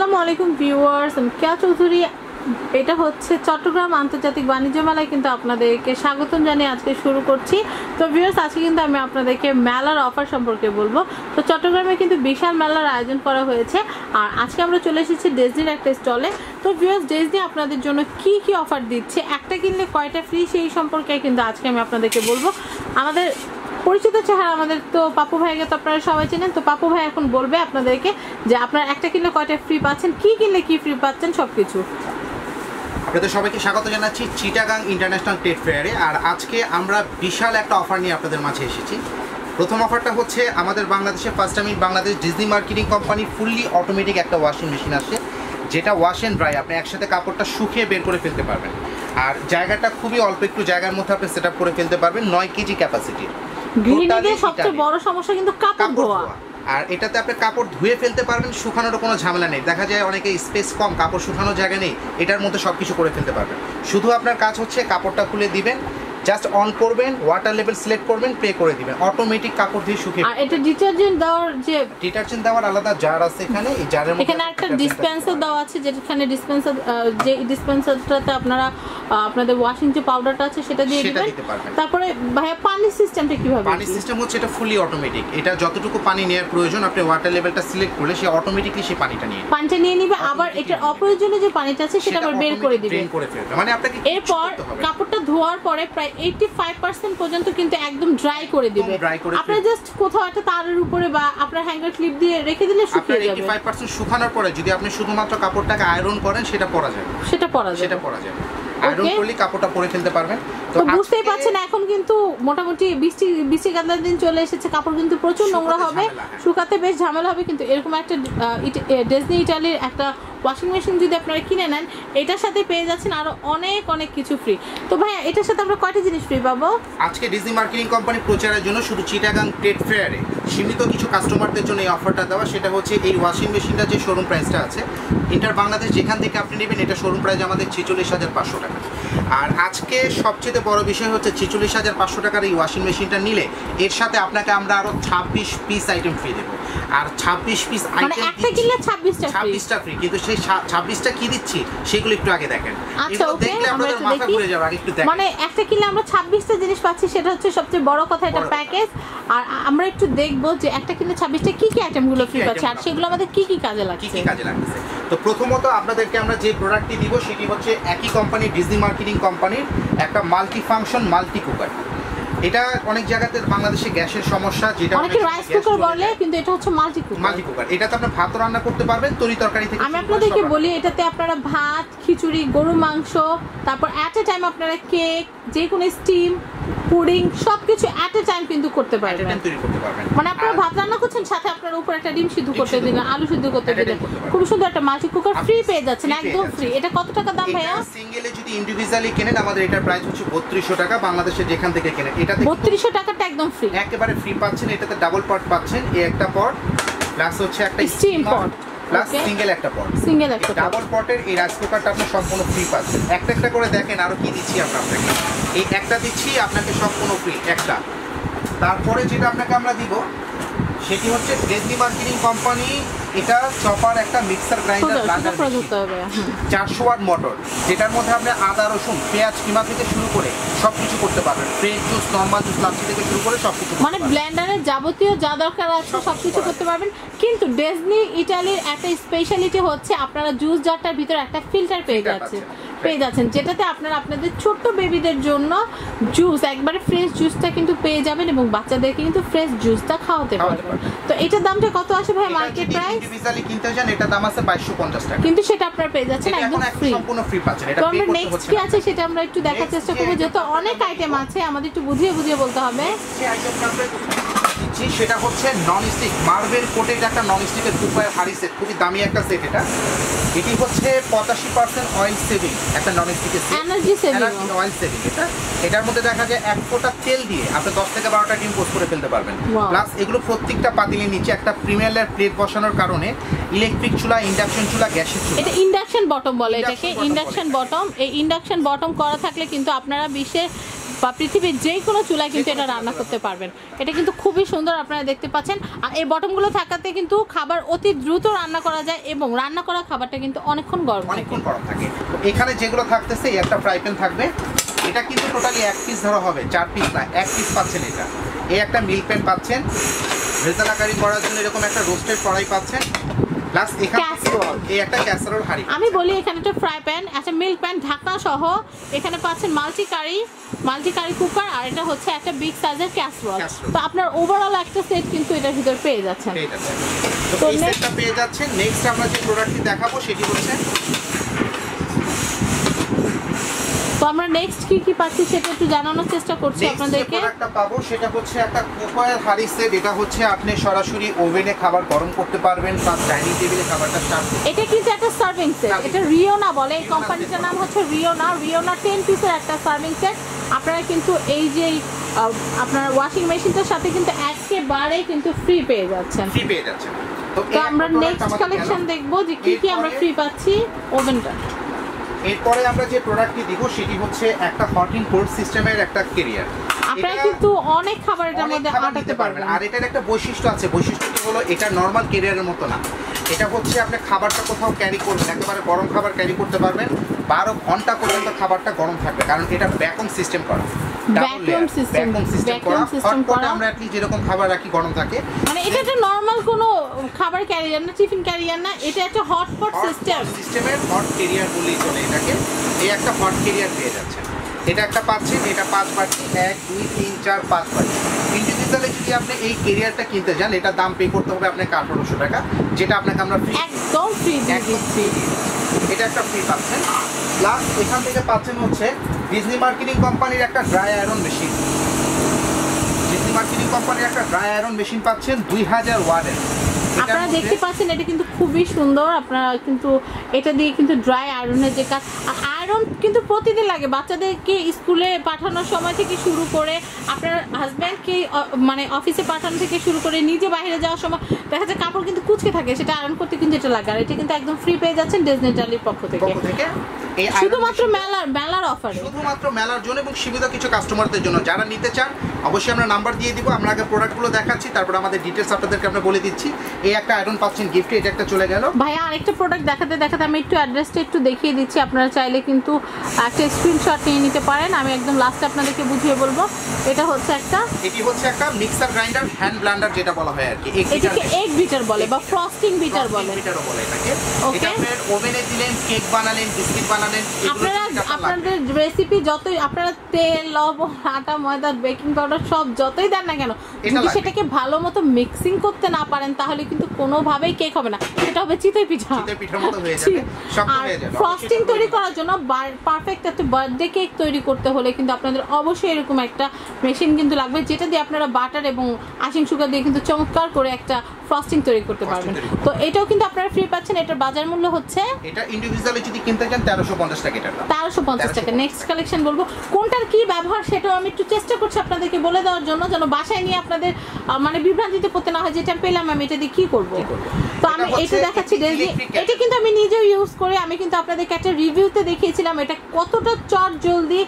আসসালামু আলাইকুম ভিউয়ার্স, আমি কেয়া চৌধুরী। এটা হচ্ছে চট্টগ্রাম আন্তর্জাতিক বাণিজ্য মেলায় কিন্তু আপনাদেরকে স্বাগতম জানিয়ে আজকে শুরু করছি। তো ভিউয়ার্স, আজকে কিন্তু আমি আপনাদেরকে মেলার অফার সম্পর্কে বলব। তো চট্টগ্রামে কিন্তু বিশাল মেলার আয়োজন করা হয়েছে। আর আজকে আমরা চলে এসেছি ডেজনির একটা স্টলে তো ভিউয়ার্স ডেজনি আপনাদের জন্য কি কি অফার দিচ্ছে, একটা কিনলে কয়টা ফ্রি সেই সম্পর্কে কিন্তু আজকে আমি আপনাদেরকে বলব। আমাদের পরিচিত চেহারা আমাদের তো পাপু ভাইকে তো আপনারা সবাই চেনেন, তো পাপু ভাই এখন বলবে আপনাদেরকে যে আপনারা একটা কিনলে কয়টা ফ্রি পাচ্ছেন, কি কিনলে কি ফ্রি পাচ্ছেন সব সবকিছু। আপনাদের সবাইকে স্বাগত জানাচ্ছি চিটাগাং ইন্টারন্যাশনাল ট্রেড ফেয়ারে, আর আজকে আমরা বিশাল একটা অফার নিয়ে আপনাদের মাঝে এসেছি। প্রথম অফারটা হচ্ছে আমাদের বাংলাদেশে first time Bangladesh Disney marketing company fully automatic একটা ওয়াশিং মেশিন আসে যেটা ওয়াশ অ্যান্ড ড্রাই আপনি একসাথে কাপড়টা শুকিয়ে বের করে ফেলতে পারবেন। আর জায়গাটা খুবই অল্প একটু জায়গার মধ্যে আপনি সেট করে ফেলতে পারবেন, নয় কেজি ক্যাপাসিটি গৃহিণীদের সবচেয়ে বড় সমস্যা কিন্তু কাপড় ধোয়া। আর এটাতে আপনি কাপড় ধুয়ে ফেলতে পারবেন শুকানোর কোনো ঝামেলা নেই। দেখা যায় অনেকে স্পেস কম কাপড় শুকানোর জায়গা নেই এটার মধ্যে সব কিছু করে ফেলতে পারবেন। শুধু আপনার কাজ হচ্ছে কাপড়টা খুলে দিবেন জাস্ট অন করবেন ওয়াটার লেভেল সিলেক্ট করবেন পে করে দিবেন। অটোমেটিক কাপড় দিয়ে শুকিয়ে আর এটা ডিটারজেন্ট দেওয়ার যে ডিটারজেন্ট দেওয়ার আলাদা জার আছে এখানে এই জারের মধ্যে এখানে একটা ডিসপেন্সার দেওয়া আছে যেখানে ডিসপেন্সার যে ডিসপেন্সারটাতে আপনারা আপনাদের ওয়াশিং যে পাউডারটা আছে সেটা দিয়ে দিবেন। তারপরে ভাইয়া পানির সিস্টেমটা কীভাবে পানি সিস্টেম হচ্ছে এটা ফুলি অটোমেটিক এটা যতটুকু পানি নেওয়ার প্রয়োজন আপনি ওয়াটার লেভেলটা সিলেক্ট করলে সে অটোমেটিকলি সেই পানিটা নিয়ে। পানিটা নিয়ে নিবে আবার এটা। অপ্রয়োজনীয় যে পানিটা আছে সেটা আবার বের করে দিবে। ড্রেন করে ফেলবে। মানে আপনাকে এরপর। কাপড়টা ধোয়ার পরে প্রায় এইটি ফাইভ পার্সেন্ট পর্যন্ত কিন্তু একদম ড্রাই করে দিবে। আপনার জাস্ট কোথাও একটা তারের উপরে বা আপনার হ্যাঙ্গার ক্লিপ দিয়ে রেখে দিলে শুকিয়ে যাবে। ফাইভ পার্সেন্ট শুকানোর পরে যদি আপনি শুধুমাত্র কাপড়টাকে আয়রন করেন সেটা পরা যাবে সেটা পরা সেটা পরা যাবে। আয়রন করলে কাপড়টা পরে ফেলতে পারবেন। তো বুঝতেই পারছেন এখন কিন্তু মোটামুটি বৃষ্টি বৃষ্টি দিন চলে এসেছে কাপড় কিন্তু প্রচুর নোংরা হবে হ্যাঁ। শুকাতে বেশ ঝামেলা হবে কিন্তু এরকম একটা ডেজনি ইটালির একটা ওয়াশিং মেশিন যদি আপনারা কিনে নেন, এটার সাথে পেয়ে যাচ্ছেন আরও অনেক অনেক কিছু ফ্রি তো ভাইয়া, এটার সাথে আমরা কয়টা জিনিস ফ্রি পাবো? আজকে ডিজনি মার্কেটিং কোম্পানি প্রচারের জন্য শুধু চিটাগাং ট্রেড ফেয়ারে সীমিত কিছু কাস্টমারদের জন্য এই অফারটা দেওয়া। সেটা হচ্ছে এই ওয়াশিং মেশিনটা যে শোরুম প্রাইসটা আছে ইন্টার বাংলাদেশ যেখান থেকে আপনি নেবেন, এটা শোরুম প্রাইস আমাদের ছেচল্লিশ হাজার পাঁচশো টাকা। আর আজকে সবচেয়ে বড় বিষয় হচ্ছে ছেচল্লিশ হাজার পাঁচশো টাকার এই ওয়াশিং মেশিনটা নিলে এর সাথে আপনাকে আমরা আরও ছাব্বিশ পিস আইটেম ফ্রি দেবো। আর ছাব্বিশ পিস মানে আইটেম একটা কিনলে ছাব্বিশটা ফ্রি ছাব্বিশটা ফ্রি কিন্তু সেই ছা- ছাব্বিশটা কি দিচ্ছি? সেগুলো একটু আগে দেখেন। আচ্ছা ওকে আমরা একটু দেখি। ঘুরে যাবে আগে একটু দেখেন। মানে একটা কিনলে আমরা ছাব্বিশটা জিনিস পাচ্ছি সেটা হচ্ছে সবচেয়ে বড় কথা এটা প্যাকেজ। আর আমরা একটু দেখব যে একটা কিনলে ছাব্বিশটা কি কি আইটেমগুলো কি কি ফ্রি পাচ্ছি আর সেগুলো আমাদের কি কি কাজে লাগছে কি কাজে লাগছে তো প্রথমত আপনাদেরকে আমরা যে প্রোডাক্টটি দিব সেটি হচ্ছে একই কোম্পানি ডিজনি মার্কেটিং কোম্পানির একটা মাল্টি ফাংশন মাল্টি কুকার এটা অনেক জায়গাতে বাংলাদেশে গ্যাসের সমস্যা যেটা অনেকে রাইস কুকার বলে কিন্তু এটা হচ্ছে মাল্টি কুকার মাল্টি কুকার এটাতে আপনি ভাত রান্না করতে পারবেন তরি তরকারি থেকে আমি আপনাদেরকে বলি এটাতে আপনারা ভাত খিচুড়ি গরু মাংস তারপর অ্যাট এ টাইম আপনারা কেক যে কোনো স্টিম পুডিং সবকিছু অ্যাট এ টাইম কিন্তু করতে পারবেন। তৈরি করতে পারবেন। মানে আপনারা ভাত রান্না করছেন সাথে আপনার উপর একটা ডিম সিদ্ধ করতে দিলেন আলু সিদ্ধ করতে দিলেন। খুব সুন্দর একটা মাল্টি কুকার ফ্রি পেয়ে যাচ্ছেন একদম ফ্রি এটা কত টাকা দাম ভাইয়া? সিঙ্গেলে যদি ইন্ডিভিজুয়ালি কেনেন আমাদের এটার প্রাইস হচ্ছে বত্রিশশো টাকা বাংলাদেশে যেখান থেকে কেনেন এটা বত্রিশশো টাকাটা একদম ফ্রি একেবারে ফ্রি পাচ্ছেন এটাতে ডাবল পট পাচ্ছেন এই একটা পট প্লাস হচ্ছে একটা Steam pot, প্লাস সিঙ্গেল একটা পট সিঙ্গেল একটা ডাবল পটের এই রাইস কুকারটা আপনি সম্পূর্ণ ফ্রি পাচ্ছেন একটা একটা করে দেখেন আরও কি দিচ্ছি আমরা আপনাকে। এই একটা দিচ্ছি আপনাকে সম্পূর্ণ ফ্রি একটা। তারপরে যেটা আপনাকে আমরা দিব সেটি হচ্ছে ডেজনি মার্কেটিং কোম্পানি এটা চপার একটা মিক্সার গ্রাইন্ডার হুম। চারশো ওয়াট মোটর যেটার মধ্যে আপনি আদা রসুন পেঁয়াজ কিমা থেকে শুরু করে সব কিছু করতে পারবেন। Fresh juice normal juice lassi থেকে শুরু করে সব কিছু মানে ব্লেন্ডারের যাবতীয় যা দরকার আছে সব সবকিছু কিছু করতে পারবেন। কিন্তু ডেজনি ইটালির একটা স্পেশালিটি হচ্ছে আপনারা জুস জারটার ভিতরে একটা ফিল্টার পেয়ে পাচ্ছেন। পেয়ে যাচ্ছেন যেটাতে আপনারা আপনাদের ছোট্ট বেবিদের জন্য জুস একবারে ফ্রেশ জুসটা কিন্তু পেয়ে যাবেন এবং বাচ্চাদেরকে কিন্তু ফ্রেশ জুসটা খাওয়াতে পারবেন। তো এটার দামটা কত আসে ভাই মার্কেট প্রাইস ইন্ডিভিজুয়ালি কিনতে চান এটা দাম আছে বাইশশো পঞ্চাশ টাকা। কিন্তু সেটা আপনারা পেয়ে যাচ্ছেন একদম এখন ফ্রি সম্পূর্ণ ফ্রি পাচ্ছেন এটা তো pay আমরা নেক্সট কি আছে সেটা আমরা একটু দেখার চেষ্টা করব যেহেতু অনেক আইটেম আছে আমাদের একটু বুঝিয়ে বুঝিয়ে বলতে হবে। দিচ্ছি সেটা হচ্ছে নন স্টিক মার্বেল কোটেড একটা নন স্টিকের কুপায়ের হাড়ি সেট খুবই দামি একটা সেট এটা। এটি হচ্ছে পঁচাশি পার্সেন্ট অয়েল সেভিং একটা non স্টিকের set energy saving oil saving এটা। এটার মধ্যে দেখা যায় এক ফোঁটা তেল দিয়ে আপনি দশ থেকে বারোটা ডিম পোস্ট করে ফেলতে পারবেন। প্লাস এগুলো প্রত্যেকটা পাতিলের নিচে একটা প্রিমিয়ার লেয়ার প্লেট বসানোর কারণে ইলেকট্রিক চুলা ইন্ডাকশন চুলা গ্যাসের চুলা। এটা ইন্ডাকশন বটম বলে এটাকে। ইন্ডাকশন বটম এই ইন্ডাকশন বটম করা থাকলে কিন্তু আপনারা বিশ্বে বা পৃথিবীর যে কোনো চুলায় কিন্তু এটা রান্না করতে পারবেন। এটা কিন্তু খুবই সুন্দর আপনারা দেখতে পাচ্ছেন। আর এই বটমগুলো থাকাতে কিন্তু খাবার অতি দ্রুত রান্না করা যায় এবং রান্না করা খাবারটা কিন্তু অনেকক্ষণ গরম থাকে। অনেকক্ষণ গরম থাকে। এখানে যেগুলো থাকতেছে এই একটা ফ্রাই প্যান থাকবে। এটা কিন্তু টোটালি এক পিস ধরা হবে চার পিস না এক পিস পাচ্ছেন এটা। এই একটা মিল্ক প্যান পাচ্ছেন। ভেজালা কারি করার জন্য এরকম একটা রোস্টেড কড়াই পাচ্ছেন। প্লাস এই একটা ক্যাসারোল হাঁড়ি আমি বলি এখানে একটা ফ্রাই প্যান একটা মিল্ক প্যান ঢাকনা সহ এখানে পাচ্ছেন multi curry multi curry cooker আর এটা হচ্ছে একটা বিগ সাইজের ক্যাসরোল তো আপনার ওভারঅল একটা সেট কিন্তু এটার ভিতর পেয়ে যাচ্ছেন। তো এই সেটটা পেয়ে যাচ্ছেন। নেক্সট আমরা যে প্রোডাক্টটি দেখাবো সেটি হচ্ছে তো আমরা নেক্সট কি কি পাচ্ছি সেটা একটু জানানোর চেষ্টা করছি আপনাদেরকে। প্রোডাক্টটা পাবো সেটা হচ্ছে একটা কুকার হাঁড়ি সেট এটা হচ্ছে আপনি সরাসরি ওভেনে খাবার গরম করতে পারবেন প্লাস ডাইনিং টেবিলে খাবারটা সার্ভ এটা কিন্তু একটা সার্ভিং সেট এটা। রিওনা বলে। এই কোম্পানিটার নাম হচ্ছে রিওনা রিওনা টেন পিসের একটা সার্ভিং সেট আপনারা কিন্তু এই যে আপনার ওয়াশিং মেশিনটার সাথে কিন্তু একেবারে কিন্তু ফ্রি পেয়ে যাচ্ছেন। ফ্রি পেয়ে যাচ্ছেন। তো আমরা নেক্সট কালেকশন। দেখব যে কি কি আমরা ফ্রি পাচ্ছি ওভেনটা এরপরে আমরা যে প্রোডাক্টটি দিব সেটি হচ্ছে একটা হটিং কোর্স সিস্টেমের একটা কেরিয়ার আপনারা কিন্তু অনেক খাবার এটার মধ্যে আটাতে পারবেন। আর এটার একটা বৈশিষ্ট্য আছে। বৈশিষ্ট্যটি হলো এটা নর্মাল কেরিয়ারের মতো না। এটা হচ্ছে আপনি খাবারটা কোথাও ক্যারি করবেন একেবারে গরম খাবার ক্যারি করতে পারবেন। বারো ঘণ্টা পর্যন্ত খাবারটা গরম থাকবে কারণ এটা ভ্যাকুম সিস্টেম করা। Vacuum system, ভ্যাকুম সিস্টেম করা। আমরা অ্যাটলিস্ট যেরকম খাবার রাখি গরম থাকে মানে এটা একটা নর্মাল কোনো খাবার ক্যারিয়ার না টিফিন ক্যারিয়ার না এটা একটা হটপট সিস্টেম সিস্টেমের হট কেরিয়ার বলেই চলে এটাকে। এই একটা হট কেরিয়ার পেয়ে যাচ্ছেন। এটা একটা পাচ্ছেন এটা পাঁচ পাচ্ছি এক দুই তিন চার পাঁচ পাচ্ছি ইন্ডিভিজুয়ালি যদি আপনি এই কেরিয়ারটা কিনতে যান এটা দাম পে করতে হবে আপনাকে আঠারোশো টাকা যেটা আপনাকে আমরা একদম ফ্রি দিচ্ছি। এটা একটা ফ্রি পাচ্ছেন। প্লাস এখান থেকে পাচ্ছেন হচ্ছে ডিজনি মার্কেটিং কোম্পানির একটা dry iron machine Disney marketing কোম্পানির একটা ড্রাই আয়রন মেশিন পাচ্ছেন দুই হাজার ওয়ার্ডের আপনারা দেখতে পাচ্ছেন এটা কিন্তু খুবই সুন্দর। আপনারা কিন্তু এটা দিয়ে কিন্তু ড্রাই আয়রনের যে কাজ আয়রন কিন্তু প্রতিদিন লাগে। বাচ্চাদেরকে স্কুলে পাঠানোর সময় থেকে শুরু করে আপনার হাজব্যান্ডকে মানে অফিসে পাঠানো থেকে শুরু করে নিজে বাইরে যাওয়ার সময় দেখা যায় কাপড় কিন্তু কুচকে থাকে সেটা আয়রন করতে কিন্তু এটা লাগে। আর এটা কিন্তু একদম ফ্রি পেয়ে যাচ্ছেন ডেজনেটালির পক্ষ থেকে। পক্ষ থেকে। এই iron শুধুমাত্র মেলার মেলার অফার শুধুমাত্র মেলার জন্য এবং সীমিত কিছু কাস্টমারদের জন্য। যারা নিতে চান অবশ্যই আমরা নাম্বার দিয়ে দিব। আমরা আগে প্রোডাক্টগুলো দেখাচ্ছি তারপর আমাদের ডিটেলস আপনাদেরকে আমরা বলে দিচ্ছি। এই একটা আয়রন পাচ্ছেন গিফটে এটা একটা চলে গেল। ভাইয়া আরেকটা প্রোডাক্ট দেখাতে দেখাতে আমি একটু অ্যাড্রেসটা একটু দেখিয়ে দিচ্ছি। আপনারা চাইলে কিন্তু একটা স্ক্রিনশট নিয়ে নিতে পারেন। আমি একদম লাস্টে আপনাদেরকে বুঝিয়ে বলব। এটা হচ্ছে একটা এটি হচ্ছে একটা মিক্সার গ্রাইন্ডার হ্যান্ড ব্লান্ডার যেটা বলা হয় আর কি। এটাকে। এগ বিটার বলে বা ফ্রস্টিং বিটার বলে। বলে এটাকে. এটা আপনার ওভেনে দিলেন কেক বানালেন বিস্কিট বানালেন আপনারা। আপনাদের রেসিপি যতই আপনারা তেল লবণ আটা ময়দা বেকিং পাউডার সব যতই দেন না কেন যদি সেটাকে ভালো মতো মিক্সিং করতে না পারেন তাহলে কিন্তু কোনোভাবেই কেক হবে না। সেটা হবে চিতই পিঠা। চিতই পিঠার মতো হয়ে যাবে। শক্ত আর হয়ে যাবে। ফ্রস্টিং তৈরি করার জন্য পারফেক্ট একটা বার্থডে কেক তৈরি করতে হলে কিন্তু আপনাদের অবশ্যই এরকম একটা মেশিন কিন্তু লাগবে যেটা দিয়ে আপনারা বাটার এবং আইসিং সুগার দিয়ে কিন্তু চমৎকার করে একটা ফ্রস্টিং তৈরি করতে পারবেন। তো এটাও কিন্তু আপনারা ফ্রি পাচ্ছেন। এটার বাজার মূল্য হচ্ছে এটা ইন্ডিভিজুয়ালি যদি কিনতে চান তেরোশো পঞ্চাশ টাকা এটা। তেরোশো পঞ্চাশ টাকা। নেক্সট কালেকশন বলব। কোনটার কি ব্যবহার সেটাও আমি একটু চেষ্টা করছি আপনাদেরকে বলে দেওয়ার জন্য যেন বাসায় নিয়ে আপনাদের মানে বিভ্রান্তিতে পড়তে না হয়। যেটা পেলাম আমি এটা দিয়ে কি করব? তো আমি এটা দেখাচ্ছি। এটা কিন্তু আমি নিজেও ইউজ করে আমি কিন্তু আপনাদেরকে একটা রিভিউতে দেখিয়েছিলাম। এটা কতটা চট জলদি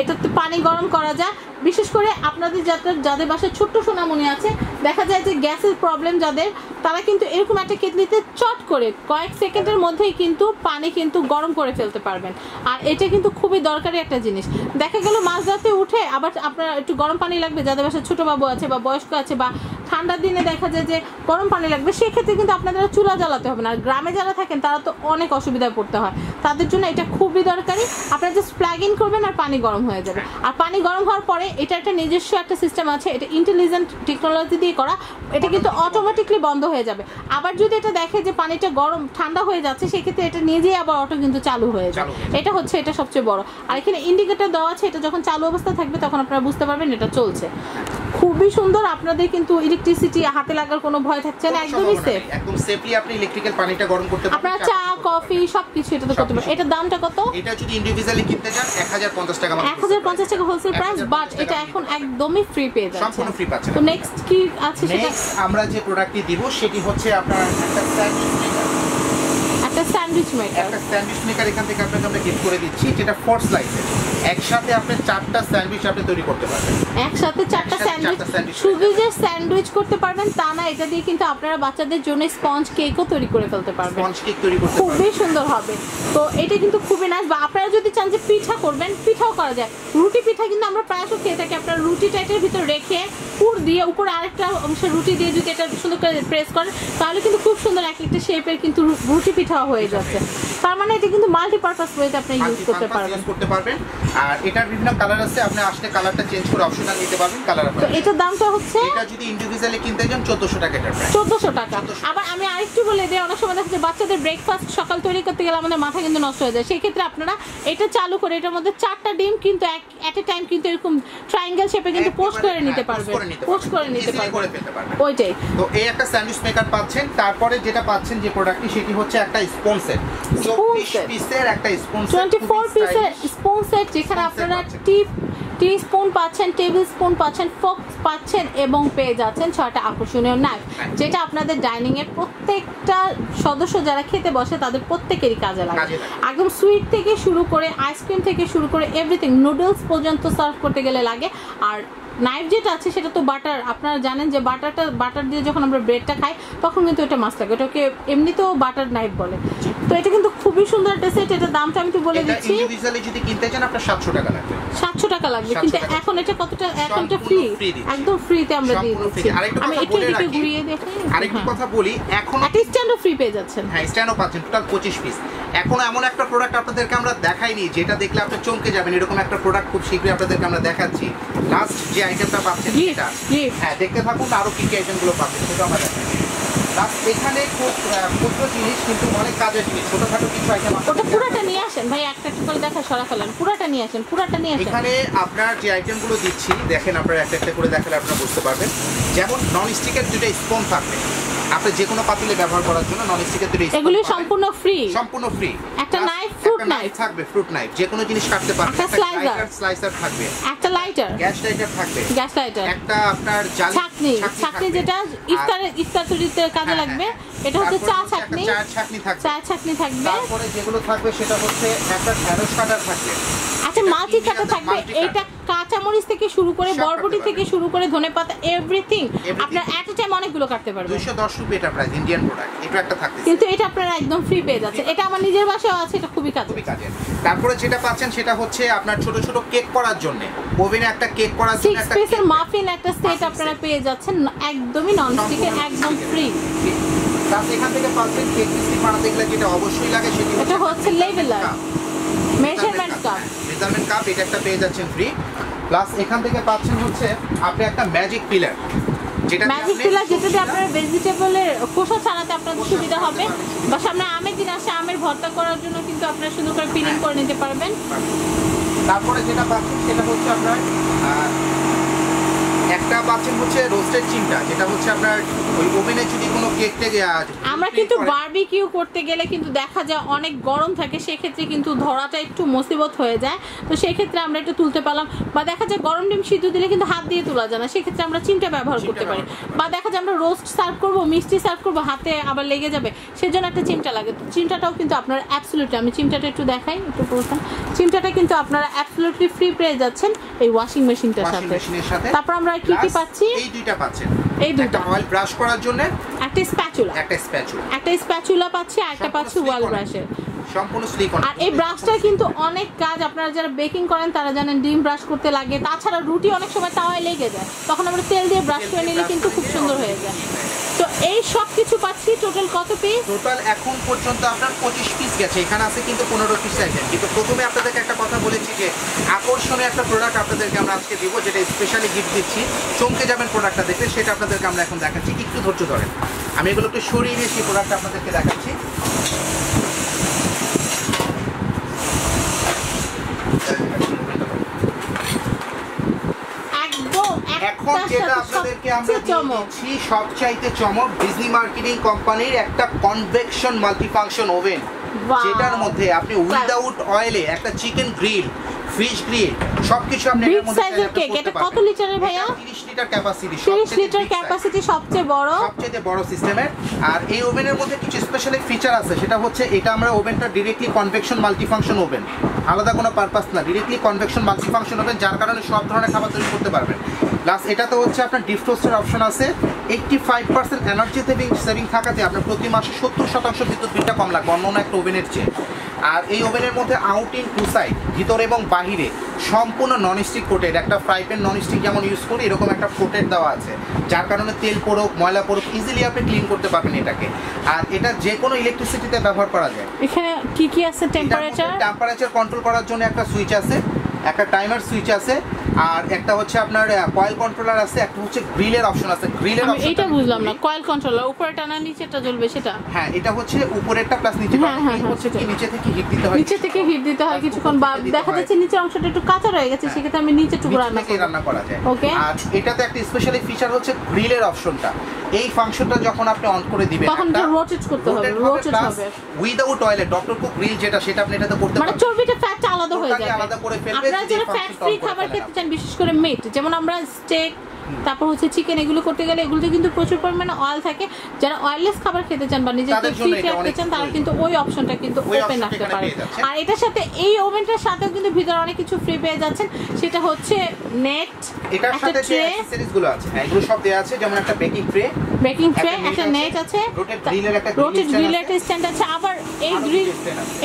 এটাতে পানি গরম করা যায় বিশেষ করে আপনাদের যাদের যাদের বাসায় ছোট্ট সোনামণি আছে, দেখা যায় যে গ্যাসের প্রবলেম যাদের, তারা কিন্তু এরকম একটা কেটলিতে চট করে কয়েক সেকেন্ডের মধ্যেই কিন্তু পানি কিন্তু গরম করে ফেলতে পারবেন। আর এটা কিন্তু খুবই দরকারি একটা জিনিস। দেখা গেল মাছ রাতে উঠে আবার আপনার একটু গরম পানি লাগবে, যাদের বাসায় ছোটো বাবু আছে বা বয়স্ক আছে বা ঠান্ডার দিনে দেখা যায় যে গরম পানি লাগবে সেক্ষেত্রে কিন্তু আপনাদের চুলা জ্বালাতে হবে না। আর গ্রামে যারা থাকেন তারা তো অনেক অসুবিধায় পড়তে হয়। তাদের জন্য এটা খুবই দরকারি। আপনারা জাস্ট প্লাগ ইন করবেন আর পানি গরম হয়ে যাবে। আর পানি গরম হওয়ার পরে এটা একটা নিজস্ব একটা সিস্টেম আছে এটা ইন্টেলিজেন্ট টেকনোলজি দিয়ে করা। এটা কিন্তু অটোমেটিকলি বন্ধ হয়ে যাবে। আবার যদি এটা দেখে যে পানিটা গরম ঠান্ডা হয়ে যাচ্ছে সেক্ষেত্রে এটা নিজেই আবার অটো কিন্তু চালু হয়ে চালু হয়ে যাবে। এটা হচ্ছে এটা সবচেয়ে বড়। আর এখানে ইন্ডিকেটর দেওয়া আছে এটা যখন চালু অবস্থা থাকবে তখন আপনারা বুঝতে পারবেন এটা চলছে। খুবই সুন্দর। আপনাদের কিন্তু ইলেকট্রিসিটি হাতে লাগার কোনো ভয় থাকছে না একদমই সেফ একদম সেফলি আপনি ইলেকট্রিক্যাল পানিটা গরম করতে আপনারা পারবেন চা কফি সবকিছু এটাতে করতে পারেন সবকিছু। এটার দামটা কত? এটা যদি ইন্ডিভিজুয়ালি কিনতে চান হাজার পঞ্চাশ টাকা এক হাজার পঞ্চাশ টাকা হোলসেল প্রাইস বাট এটা এখন একদমই ফ্রি পেয়ে যাচ্ছে। সম্পূর্ণ free পাচ্ছেন তো নেক্সট কি আছে সেটা? আমরা যে প্রোডাক্টটি দিব সেটি হচ্ছে আপনার একটা স্যান্ডউইচ মেকার একটা স্যান্ডউইচ মেকার এখান থেকে আপনাকে আমরা গিফট করে দিচ্ছি যেটা ফোর স্লাইসের একসাথে আপনি চারটা স্যান্ডউইচ আপনি তৈরি করতে পারবেন। একসাথে চারটা স্যান্ডউইচ? শুধু যে স্যান্ডউইচ করতে পারবেন তা না এটা দিয়ে কিন্তু আপনারা বাচ্চাদের জন্য স্পঞ্জ কেকও তৈরি করে ফেলতে পারবেন। স্পঞ্জ কেক তৈরি করতে খুবই সুন্দর হবে। তো এটা কিন্তু খুবই নাইস বা আপনারা যদি চান যে পিঠা করবেন পিঠাও করা যায়। রুটি পিঠা কিন্তু আমরা প্রায়শই খেয়ে থাকি। আপনারা রুটি টাইটের ভিতর রেখে পুর দিয়ে উপরে আরেকটা অংশ রুটি দিয়ে যদি এটা সুন্দর করে প্রেস করেন তাহলে কিন্তু খুব সুন্দর এক একটা শেপের কিন্তু রুটি পিঠা হয়ে যাচ্ছে। তার মানে এটা কিন্তু মাল্টিপারপাস ওয়েতে আপনি ইউজ করতে পারবেন। ইউজ করতে পারবেন। আর এটার বিভিন্ন কালার আছে আপনি আসলে কালারটা চেঞ্জ করে অপশনাল নিতে পারবেন কালার তো এটার দামটা হচ্ছে এটা যদি ইন্ডিভিজুয়ালি কিনতে যান চোদ্দশো টাকা এটার প্রাইস চোদ্দশো টাকা। 1400 আবার আমি আরেকটু বলে দিই অনেক সময় দেখা যায় বাচ্চাদের ব্রেকফাস্ট সকাল তৈরি করতে গেলে আমাদের মাথা কিন্তু নষ্ট হয়ে যায়। সেই ক্ষেত্রে আপনারা এটা চালু করে এটার মধ্যে চারটা ডিম কিন্তু এক এট এ টাইম কিন্তু এরকম ট্রায়াঙ্গেল শেপে কিন্তু পোস্ট করে নিতে পারবেন। পোস্ট করে নিতে করে পারবেন। ফেলতে পারবেন। ওইটাই। তো এই একটা স্যান্ডউইচ মেকার পাচ্ছেন। তারপরে যেটা পাচ্ছেন যে প্রোডাক্টটি সেটি হচ্ছে একটা স্পন সেট চব্বিশ set। পিসের একটা স্পন সেট টোয়েন্টি ফোর পিসের স্পুন সেট যেখানে আপনারা পাচ্ছেন। টি স্পুন পাচ্ছেন টেবিল স্পুন পাচ্ছেন ফোক পাচ্ছেন এবং পেয়ে যাচ্ছেন ছয়টা আকর্ষণীয় নাইফ। যেটা আপনাদের ডাইনিং এর প্রত্যেকটা সদস্য যারা খেতে বসে তাদের প্রত্যেকেরই কাজে লাগে। কাজে লাগে। একদম সুইট থেকে শুরু করে আইসক্রিম থেকে শুরু করে এভরিথিং নুডলস পর্যন্ত সার্ভ করতে গেলে লাগে। আর নাইফ যেটা আছে সেটা তো বাটার আপনারা জানেন যে বাটারটা বাটার দিয়ে যখন আমরা ব্রেডটা খাই তখন কিন্তু এটা মাছ লাগে। ওটাকে এমনিতেও বাটার নাইফ বলে। তো এটা কিন্তু খুবই সুন্দর একটা সেট এটার দামটা আমি তো বলে দিচ্ছি। যদি কিনতে চান আপনার সাতশো টাকা লাগবে। সাতশো টাকা লাগবে 700 কিন্তু এখন এটা কতটা এখন এটা সম্পূর্ণ ফ্রি একদম ফ্রিতে আমরা দিয়ে দিচ্ছি। আমি একটু রাখি। ঘুরিয়ে দেখাই আরেকটি হ্যাঁ। কথা বলি এখন একটা স্ট্যান্ডও ফ্রি পেয়ে যাচ্ছেন। হ্যাঁ স্ট্যান্ডও পাচ্ছেন। টোটাল পঁচিশ পিস এখন এমন একটা প্রোডাক্ট আপনাদেরকে আমরা দেখাইনি যেটা দেখলে আপনি চমকে যাবেন। এরকম একটা প্রোডাক্ট খুব শীঘ্রই আপনাদেরকে আমরা দেখাচ্ছি। লাস্ট যে আইটেমটা পাচ্ছেন সেটা। হ্যাঁ দেখতে থাকুন আরও কি কি আইটেমগুলো পাচ্ছেন সেটা আমরা লাস্ট এখানে খুব ক্ষুদ্র জিনিস কিন্তু অনেক কাজের জিনিস ছোটখাটো কিছু আইটেম ওটা পুরাটা নিয়ে আসেন। ভাই একটা একটা করে দেখা সরা ফেলেন। পুরাটা নিয়ে আসেন পুরাটা নিয়ে আসেন। এখানে আপনার যে আইটেমগুলো দিচ্ছি দেখেন আপনারা একটা একটা করে দেখালে আপনারা বুঝতে পারবেন। যেমন নন স্টিকের দুটো স্পন থাকবে। আপনি যে কোনো পাতিলে ব্যবহার করার জন্য নন স্টিকের spoon এগুলি সম্পূর্ণ ফ্রি সম্পূর্ণ ফ্রি একটা knife, ফ্রুট knife। থাকবে ফ্রুট নাইফ যে কোনো জিনিস কাটতে পারবে একটা slicer। স্লাইসার থাকবে। একটা লাইটার গ্যাস লাইটার থাকবে। গ্যাস লাইটার একটা আপনার জালি ছাকনি। ছাকনি যেটা ইফতারে ইফতার তৈরিতে কাজে হ্যাঁ, লাগবে। হ্যাঁ। এটা হচ্ছে চা ছাকনি। চা ছাকনি থাকবে। চা ছাকনি থাকবে। তারপরে যেগুলো থাকবে সেটা হচ্ছে একটা ঢেঁড়স কাটার থাকবে। আচ্ছা মাল্টি কাটা Indian থাকবে। এটা কাঁচামরিচ থেকে শুরু করে বরবটি থেকে শুরু করে ধনেপাতা এভরিথিং। আপনার এট এ টাইম অনেকগুলো কাটতে পারবেন দুইশো দশ রুপি এটা প্রাইস ইন্ডিয়ান প্রোডাক্ট এটা একটা থাকবে কিন্তু এটা আপনারা একদম ফ্রি পেয়ে যাচ্ছে। এটা আমার নিজের বাসায় আছে এটা খুবই কাজ খুবই কাজের। তারপরে যেটা পাচ্ছেন সেটা হচ্ছে আপনার ছোট ছোট কেক করার জন্য। ওভেনে একটা কেক করার জন্য একটা পিসের মাফিন একটা সেট আপনারা পেয়ে যাচ্ছেন একদমই নন স্টিকের একদম ফ্রি প্লাস এখান থেকে পাচ্ছেন কেক বিস্কিট বানাতে গেলে যেটা অবশ্যই লাগে সেটি হচ্ছে leveller measurement cup measurement cup এটা একটা পেয়ে যাচ্ছেন ফ্রি প্লাস এখান থেকে পাচ্ছেন হচ্ছে আপনি একটা ম্যাজিক পিলার যেটা ম্যাজিক পিলার যেটা দিয়ে আপনার ভেজিটেবলের খোসা ছাড়াতে আপনাদের সুবিধা হবে। বা সামনে আমের দিন আসে আমের ভর্তা করার জন্য কিন্তু আপনারা সুন্দর করে পিলিং করে নিতে পারবেন। তারপরে যেটা পাচ্ছেন সেটা হচ্ছে আপনার একটা পাচ্ছেন হচ্ছে রোস্টেড চিমটা যেটা হচ্ছে আপনার ওই ওভেনে যদি কোনো কেক টেকে আমরা কিন্তু বারবিকিউ করতে গেলে কিন্তু দেখা যায় অনেক গরম থাকে সেক্ষেত্রে কিন্তু ধরাটা একটু মুসিবত হয়ে যায়। তো সেক্ষেত্রে আমরা একটু তুলতে পারলাম বা দেখা যায় গরম ডিম সিদ্ধ দিলে কিন্তু হাত দিয়ে তোলা যায় না সেক্ষেত্রে আমরা চিমটা ব্যবহার করতে পারি। বা দেখা যায় আমরা রোস্ট সার্ভ করব মিষ্টি সার্ভ করব হাতে আবার লেগে যাবে সেজন্য একটা চিমটা লাগে। তো চিমটাটাও কিন্তু আপনারা অ্যাবসলিউটলি আমি চিমটাটা একটু দেখাই একটু প্রথম চিমটাটা কিন্তু আপনারা অ্যাবসলিউটলি ফ্রি পেয়ে যাচ্ছেন এই ওয়াশিং মেশিনটার সাথে। তারপর আমরা কি কি পাচ্ছি? এই দুইটা পাচ্ছেন। এই। একটা অয়েল ব্রাশ করার জন্য একটা স্প্যাচুলা একটা স্প্যাচুলা একটা স্প্যাচুলা পাচ্ছি আর একটা পাচ্ছি ওয়াল ব্রাশের সম্পূর্ণ স্লিক আর এই ব্রাশটা কিন্তু অনেক কাজ আপনারা যারা বেকিং করেন তারা জানেন ডিম ব্রাশ করতে লাগে। তাছাড়া রুটি অনেক সময় তাওয়ায় লেগে যায়। তখন আমরা তেল দিয়ে ব্রাশ করে নিলে কিন্তু খুব সুন্দর হয়ে যায়। এই সব কিছু পাচ্ছি টোটাল কত পিস টোটাল এখন পর্যন্ত আপনার পঁচিশ পিস গেছে। এখানে আছে কিন্তু পনেরো পিস আইটেম কিন্তু প্রথমে আপনাদেরকে একটা কথা বলেছি যে, আকর্ষণীয় একটা প্রোডাক্ট আপনাদেরকে আমরা আজকে দিব, যেটা স্পেশালি গিফট দিচ্ছি। চমকে যাবেন প্রোডাক্টটা দেখে সেটা আপনাদেরকে আমরা এখন দেখাচ্ছি। একটু ধৈর্য ধরেন। আমি এগুলো একটু সরিয়ে নিয়ে সেই প্রোডাক্টটা আপনাদেরকে দেখাচ্ছি একদম এখন একটার আপনাদেরকে আমরা দিচ্ছি সবচাইতে চমক ডিজনি মার্কেটিং কোম্পানির একটা কনভেকশন মাল্টিফাংশন ওভেন যেটার মধ্যে আপনি উইদাউট অয়েলে একটা চিকেন গ্রিল ফিশ গ্রিল সবকিছু আপনি মধ্যে এর করতে এটা কত লিটারের ভাইয়া? 30 লিটার ক্যাপাসিটি 30 লিটার ক্যাপাসিটি সবচেয়ে বড়? সবচেয়ে বড় সিস্টেমের আর এই ওভেনের মধ্যে কিছু স্পেশালি ফিচার আছে। সেটা হচ্ছে এটা আমরা ওভেনটা ডিরেক্টলি কনভেকশন মাল্টিফাংশন ওভেন আলাদা কোনো পারপাস না। ডিরেক্টলি কনভেকশন মাল্টিফাংশন ওভেন যার কারণে সব ধরনের খাবার তৈরি করতে পারবেন। প্লাস এটাতে হচ্ছে আপনার ডিফ্রোস্টের অপশন আছে। Eighty five percent energy saving saving থাকাতে আপনার প্রতি মাসে সত্তর শতাংশ বিদ্যুৎ বিলটা কম লাগবে অন্য একটা ওভেনের চেয়ে। আর এই ওভেনের মধ্যে আউটিং টু সাইড ভিতরে এবং বাহিরে সম্পূর্ণ নন স্টিক কোটেড একটা ফ্রাই প্যান নন স্টিক যেমন ইউজ করি এরকম একটা কোটেড দেওয়া আছে। যার কারণে তেল পড়ুক ময়লা পড়ুক ইজিলি আপনি ক্লিন করতে পারবেন এটাকে। আর এটা যে কোনো ইলেকট্রিসিটিতে ব্যবহার করা যায়। এখানে কি কি আছে টেম্পারেচার টেম্পারেচার কন্ট্রোল করার জন্য একটা সুইচ আছে একটা টাইমার সুইচ আছে আর একটা হচ্ছে আপনার কয়েল কন্ট্রোলার আছে একটা হচ্ছে গ্রিলের অপশন আছে। গ্রিলের আমি এইটা বুঝলাম না কয়েল কন্ট্রোলার উপরে টানা নিচেটা জ্বলবে সেটা? হ্যাঁ এটা হচ্ছে উপরেরটা প্লাস নিচে হ্যাঁ, হ্যাঁ, হ্যাঁ, হচ্ছে কি নিচে থেকে হিট দিতে হয়। নিচে থেকে হিট দিতে হয় কিছুক্ষণ বা দেখা যাচ্ছে নিচের অংশটা একটু কাঁচা রয়ে গেছে সেক্ষেত্রে আমি নিচে টুকরো রান্না করব। রান্না করা যায়। Okay. আর এটাতে একটা স্পেশালি ফিচার হচ্ছে গ্রিলের অপশনটা এই ফাংশনটা যখন আপনি অন করে দিবেন তখন তো rotate করতে হবে, rotate হবে। উইদাউট অয়েলে ডক্টর কুক গ্রিল যেটা সেটা আপনি এটাতে করতে পারেন মানে চর্বিটা ফ্যাটটা আলাদা হয়ে যাবে। আলাদা করে ফেলবে, আপনারা যারা ফ্যাট ফ্রি খাবার খেতে বিশেষ করে মিট যেমন আমরা স্টেক তারপর হচ্ছে চিকেন এগুলো করতে গেলে এগুলোতে কিন্তু প্রচুর পরিমাণে অয়েল থাকে। যারা অয়েললেস খাবার খেতে চান বা নিজেকে এটা রাখতে চান তারা কিন্তু ওই অপশনটা কিন্তু ওপেন রাখতে যাচ্ছেন। আর এটার সাথে এই ওভেনটার সাথেও কিন্তু ভিতরে অনেক কিছু ফ্রি পেয়ে যাচ্ছেন। সেটা হচ্ছে নেট এটার সাথে যে ট্রে অ্যাকসেসরিজ আছে হ্যাঁ এগুলো সব দেওয়া আছে যেমন একটা বেকিং ট্রে বেকিং ট্রে একটা নেট আছে stand গ্রিলের একটা স্ট্যান্ড আছে আবার এই গ্রিল।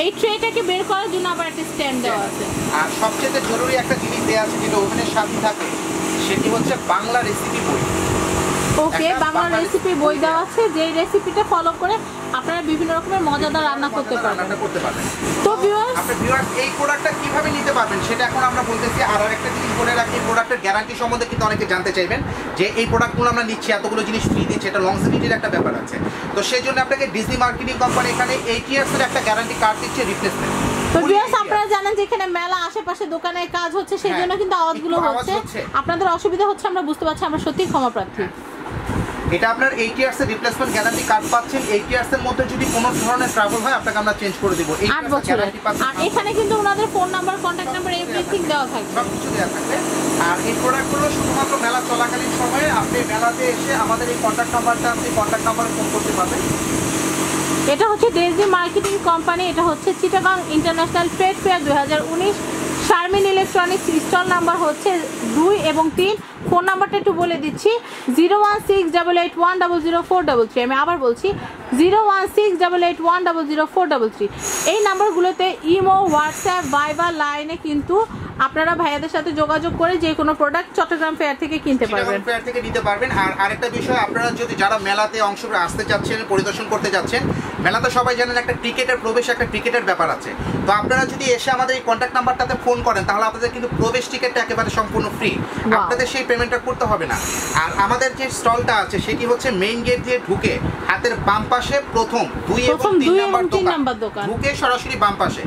এই ট্রেটাকে বের করার জন্য আবার একটা স্ট্যান্ড দেওয়া আছে। আর সবচেয়ে জরুরি একটা জিনিস দেওয়া আছে যেটা ওভেনের সাথে থাকে সেটি হচ্ছে বাংলা রেসিপি বই। ওকে বাংলা বাংলা রেসিপি বই দেওয়া আছে যে রেসিপিটা ফলো করে আপনারা বিভিন্ন রকমের মজাদার রান্না করতে পারবেন। রান্নাটা করতে পারবেন। তো ভিউয়ার্স আপনার ভিউয়ার্স এই প্রোডাক্টটা কীভাবে নিতে পারবেন সেটা এখন আমরা বলতেছি আর একটা জিনিস বলে রাখি প্রোডাক্টের গ্যারান্টি সম্বন্ধে কিন্তু অনেকে জানতে চাইবেন যে এই প্রোডাক্টগুলো আমরা নিচ্ছি এতগুলো জিনিস ফ্রি দিচ্ছি এটা লংজিভিটির একটা ব্যাপার আছে। তো সেই জন্য আপনাকে ডিজনি মার্কেটিং কোম্পানি এখানে এইট ইয়ার্সের একটা গ্যারান্টি কার্ড দিচ্ছে রিপ্লেসমেন্ট তো ভিউয়ার্স জানেন যে এখানে মেলা আশেপাশে দোকানে কাজ হচ্ছে সেই হ্যাঁ, জন্য কিন্তু আওয়াজগুলো আওয়াজ হচ্ছে। আপনাদের অসুবিধা হচ্ছে আমরা বুঝতে পারছি আমরা সত্যিই ক্ষমা প্রার্থী। এটা আপনার এইট ইয়ার্স এর রিপ্লেসমেন্ট গ্যারান্টি কার্ড পাচ্ছেন। এইট ইয়ার্স এর মধ্যে যদি কোনো ধরনের ট্রাভেল হয় আপনাকে আমরা চেঞ্জ করে দিব। আট বছরের। আর এখানে কিন্তু ওনাদের phone number contact number everything দেওয়া থাকবে। সব কিছু দেওয়া থাকবে। আর এই প্রোডাক্টগুলো শুধুমাত্র মেলা চলাকালীন সময়ে আপনি মেলাতে এসে আমাদের এই কন্ট্যাক্ট নাম্বারটা আপনি কন্ট্যাক্ট নাম্বারে ফোন করতে পারবেন। এটা হচ্ছে ডেজি মার্কেটিং কোম্পানি, এটা হচ্ছে চিটাগাং ইন্টারন্যাশনাল ট্রেড ফেয়ার দু শারমিন ইলেকট্রনিক্স স্টল নাম্বার হচ্ছে দুই এবং তিন। ফোন নাম্বারটা একটু বলে দিচ্ছি, zero one six double eight one double zero four three. আমি আবার বলছি zero one six double eight one double zero four double three. এই নাম্বারগুলোতে ইমো হোয়াটসঅ্যাপ ভাইবার লাইনে কিন্তু আপনারা ভাইয়াদের সাথে যোগাযোগ করে যে কোনো প্রোডাক্ট চট্টগ্রাম ফেয়ার থেকে কিনতে পারবেন। ফেয়ার থেকে নিতে পারবেন। আর আরেকটা বিষয় আপনারা যদি যারা মেলাতে অংশ আসতে যাচ্ছেন পরিদর্শন করতে যাচ্ছেন মেলাতে সবাই জানেন একটা টিকেটের প্রবেশ একটা টিকেটের ব্যাপার আছে। তো আপনারা যদি এসে আমাদের এই কন্ট্যাক্ট নাম্বারটাতে ফোন করেন তাহলে আপনাদের কিন্তু প্রবেশ টিকেটটা একেবারে সম্পূর্ণ ফ্রি আপনাদের সেই পেমেন্টটা করতে হবে না। আর আমাদের যে স্টলটা আছে সেটি হচ্ছে মেইন গেট দিয়ে ঢুকে হাতের বাম পাশে প্রথম দুই এবং তিন নাম্বার দোকান নাম্বার দোকান। ঢুকে সরাসরি বাম পাশে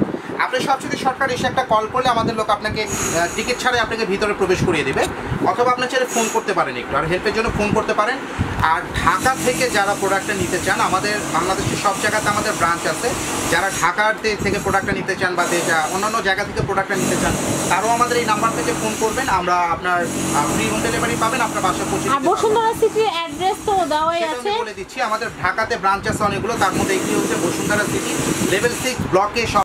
আপনি সব সবচেয়ে সরকার এসে একটা কল করলে আমাদের লোক আপনাকে টিকিট ছাড়াই আপনাকে ভিতরে প্রবেশ করিয়ে দেবে। অথবা আপনার ছেলে ফোন করতে পারেন একটু। আর হেল্পের জন্য ফোন করতে পারেন। আর ঢাকা থেকে যারা প্রোডাক্টটা নিতে চান আমাদের বাংলাদেশের সব জায়গাতে আমাদের ব্রাঞ্চ আছে। যারা ঢাকার থেকে প্রোডাক্টটা নিতে চান বা অন্যান্য জায়গা থেকে প্রোডাক্টটা নিতে চান তারাও আমাদের এই নাম্বার থেকে ফোন করবেন। আমরা আপনার ফ্রি হোম ডেলিভারি পাবেন আপনার বাসা পৌঁছে আর বসুন্ধরা সিটির অ্যাড্রেস তো দেওয়াই আছে। বলে দিচ্ছি আমাদের ঢাকাতে ব্রাঞ্চ আছে অনেকগুলো তার মধ্যে একটি হচ্ছে বসুন্ধরা সিটি লেভেল সিক্স ব্লকে সব